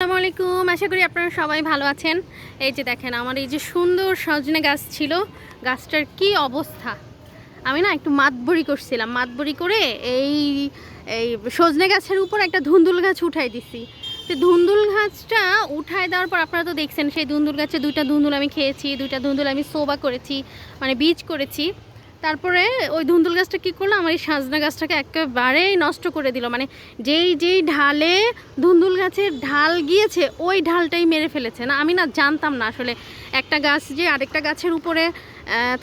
আসসালামু আলাইকুম। আশা করি আপনারা সবাই ভালো আছেন। এই যে দেখেন, আমার এই যে সুন্দর সজনে গাছ ছিল, গাছটার কি অবস্থা? আমি না একটু মাতবড়ি করছিলাম। মাতবড়ি করে এই এই সজনে গাছের উপর একটা ধুন্দুল গাছ উঠাই দিছি। তো ধুন্দুল গাছটা উঠাই দেওয়ার পর আপনারা তো দেখছেন, সেই ধুন্দুল গাছে দুইটা ধুন্দুল আমি খেয়েছি, দুইটা ধুন্দুল আমি সোবা করেছি মানে বীজ করেছি। তারপরে ওই ধুন্দুল গাছটা কী করল? আমার এই সাজনা গাছটাকে একেবারেই নষ্ট করে দিল। মানে যেই যেই ঢালে ধুন্দুল গাছের ঢাল গিয়েছে, ওই ঢালটাই মেরে ফেলেছে। না, আমি না জানতাম না আসলে একটা গাছ যে আরেকটা গাছের উপরে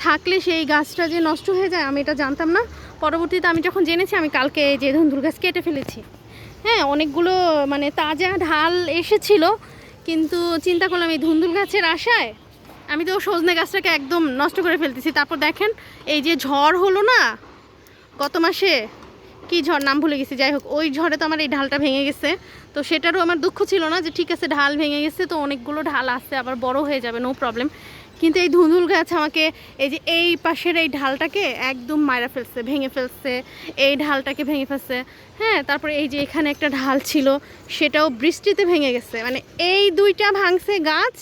থাকলে সেই গাছটা যে নষ্ট হয়ে যায়, আমি এটা জানতাম না। পরবর্তীতে আমি যখন জেনেছি, আমি কালকে যে ধুন্দুল গাছ কেটে ফেলেছি। হ্যাঁ অনেকগুলো মানে তাজা ঢাল এসেছিল, কিন্তু চিন্তা করলাম এই ধুন্দুল গাছের আশায় আমি তো সজনে গাছটাকে একদম নষ্ট করে ফেলতেছি। তারপর দেখেন, এই যে ঝড় হলো না, গত মাসে, কি ঝড় নাম ভুলে গেছি। যাই হোক, ওই ঝড়ে তো আমার এই ঢালটা ভেঙে গেছে। তো সেটারও আমার দুঃখ ছিল না যে ঠিক আছে, ঢাল ভেঙে গেছে, তো অনেকগুলো ঢাল আসছে আবার বড় হয়ে যাবে নো প্রবলেম কিন্তু এই ধুঁধুল গাছ আমাকে, এই যে এই পাশের এই ঢালটাকে একদম মারা ফেলছে, ভেঙে ফেলছে, এই ঢালটাকে ভেঙে ফেলছে। হ্যাঁ তারপরে এই যে এখানে একটা ঢাল ছিল, সেটাও বৃষ্টিতে ভেঙে গেছে। মানে এই দুইটা ভাঙছে গাছ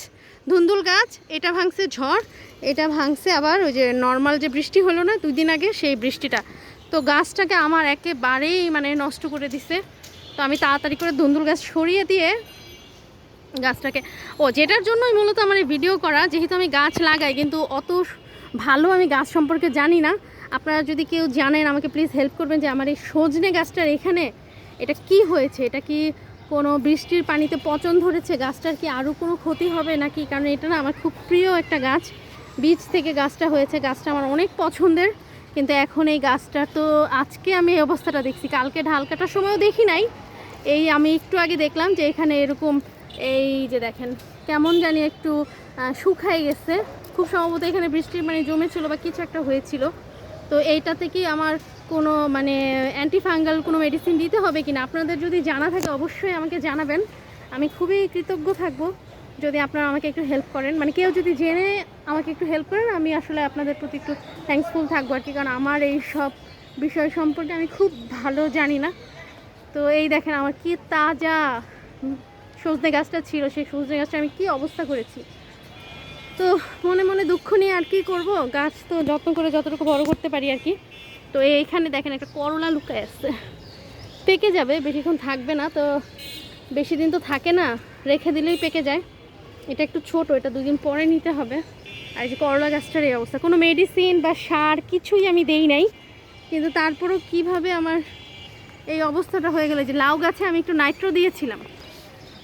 ধুন্দুল গাছ, এটা ভাঙছে ঝড়, এটা ভাঙছে আবার ওই যে নর্মাল যে বৃষ্টি হলো না দুই দিন আগে সেই বৃষ্টিটা। তো গাছটাকে আমার একেবারেই মানে নষ্ট করে দিছে। তো আমি তাড়াতাড়ি করে ধুন্দুল গাছ সরিয়ে দিয়ে গাছটাকে, ও যেটার জন্যই মূলত আমার এই ভিডিও করা, যেহেতু আমি গাছ লাগাই, কিন্তু অত ভালো আমি গাছ সম্পর্কে জানি না। আপনারা যদি কেউ জানেন, আমাকে প্লিজ হেল্প করবেন যে আমার এই সজনে গাছটার এখানে এটা কি হয়েছে, এটা কি কোনো বৃষ্টির পানিতে পচন ধরেছে, গাছটার কি আরও কোনো ক্ষতি হবে নাকি? কারণ এটা না আমার খুব প্রিয় একটা গাছ। বীজ থেকে গাছটা হয়েছে, গাছটা আমার অনেক পছন্দের। কিন্তু এখন এই গাছটা তো আজকে আমি এই অবস্থাটা দেখছি। কালকে ঢাল কাটার সময়ও দেখি নাই। এই আমি একটু আগে দেখলাম যে এখানে এরকম এই যে দেখেন, কেমন জানি একটু শুকাই গেছে। খুব সম্ভবত এখানে বৃষ্টির মানে জমেছিল বা কিছু একটা হয়েছিল। তো এইটাতে কি আমার কোনো মানে অ্যান্টিফাঙ্গাল কোনো মেডিসিন দিতে হবে কি না আপনাদের যদি জানা থাকে অবশ্যই আমাকে জানাবেন। আমি খুবই কৃতজ্ঞ থাকব। যদি আপনারা আমাকে একটু হেল্প করেন। মানে কেউ যদি জেনে আমাকে একটু হেল্প করেন, আমি আসলে আপনাদের প্রতি একটু থ্যাঙ্কসফুল থাকব আর কি। কারণ আমার এই সব বিষয় সম্পর্কে আমি খুব ভালো জানি না। তো এই দেখেন, আমার কি তাজা সজনে গাছটা ছিল, সেই সজনে গাছটা আমি কি অবস্থা করেছি। তো মনে মনে দুঃখ নিয়ে আর কি করব? গাছ তো যত্ন করে যতটুকু বড় করতে পারি আর কি। তো এইখানে দেখেন একটা করলা লুকায় আসছে পেকে যাবে, বেশিক্ষণ থাকবে না, তো বেশি দিন তো থাকে না, রেখে দিলেই পেকে যায়। এটা একটু ছোট, এটা দুদিন পরে নিতে হবে। আর যে করলা গাছটার এই অবস্থা, কোনো মেডিসিন বা সার কিছুই আমি দেই নাই। কিন্তু তারপরেও কীভাবে আমার এই অবস্থাটা হয়ে গেল? যে লাউ গাছে আমি একটু নাইট্রো দিয়েছিলাম।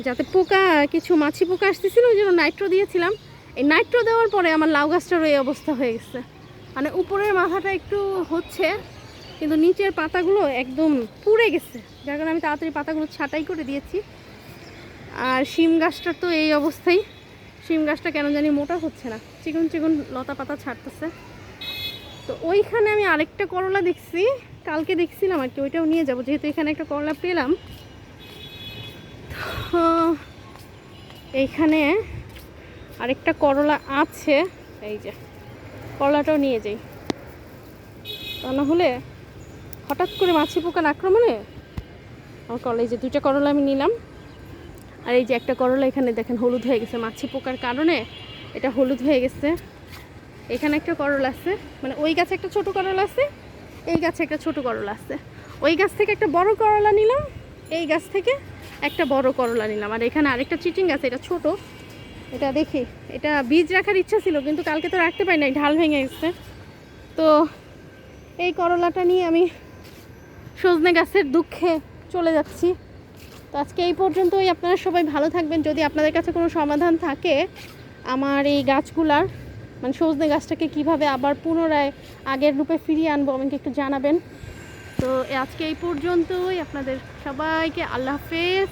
যাতে পোকা, কিছু মাছি পোকা আসতেছিল, ওই জন্য নাইট্রো দিয়েছিলাম। এই নাইট্রো দেওয়ার পরে আমার লাউ গাছটারও এই অবস্থা হয়ে গেছে। মানে উপরের মাথাটা একটু হচ্ছে, কিন্তু নিচের পাতাগুলো একদম পুড়ে গেছে। যার কারণে আমি তাড়াতাড়ি পাতাগুলো ছাঁটাই করে দিয়েছি। আর শিম গাছটার তো এই অবস্থাই। শিম গাছটা কেন জানি মোটা হচ্ছে না। চিকন চিকন লতা পাতা ছাড়তেছে। তো ওইখানে আমি আরেকটা করলা দেখছি। কালকে দেখছিলাম আর কি, ওইটাও নিয়ে যাব। যেহেতু এখানে একটা করলা পেলাম। তো এইখানে আরেকটা করলা আছে। এই যে, করলাটাও নিয়ে যাই। তা না হলে হঠাৎ করে মাছি পোকার আক্রমণে আমার করলা এই যে দুইটা করলা আমি নিলাম। আর এই যে একটা করলা এখানে দেখেন হলুদ হয়ে গেছে। মাছি পোকার কারণে এটা হলুদ হয়ে গেছে। এখানে একটা করলা আছে। মানে ওই গাছে একটা ছোট করলা আছে, এই গাছে একটা ছোট করলা আছে। ওই গাছ থেকে একটা বড় করলা নিলাম, এই গাছ থেকে একটা বড় করলা নিলাম। আর এখানে আরেকটা চিটিং গাছ, এটা ছোট। এটা দেখি, এটা বীজ রাখার ইচ্ছা ছিল, কিন্তু কালকে তো রাখতে পারি নাই, ঢাল ভেঙে গেছে। তো এই করলাটা নিয়ে আমি সজনে গাছের দুঃখে চলে যাচ্ছি। তো আজকে এই পর্যন্তই, আপনারা সবাই ভালো থাকবেন। যদি আপনাদের কাছে কোনো সমাধান থাকে, আমার এই গাছগুলার মানে সজনে গাছটাকে কীভাবে আবার পুনরায় আগের রূপে ফিরিয়ে আনব, আমাকে একটু জানাবেন। তো আজকে এই পর্যন্তই, আপনাদের সবাইকে আল্লাহ হাফেজ।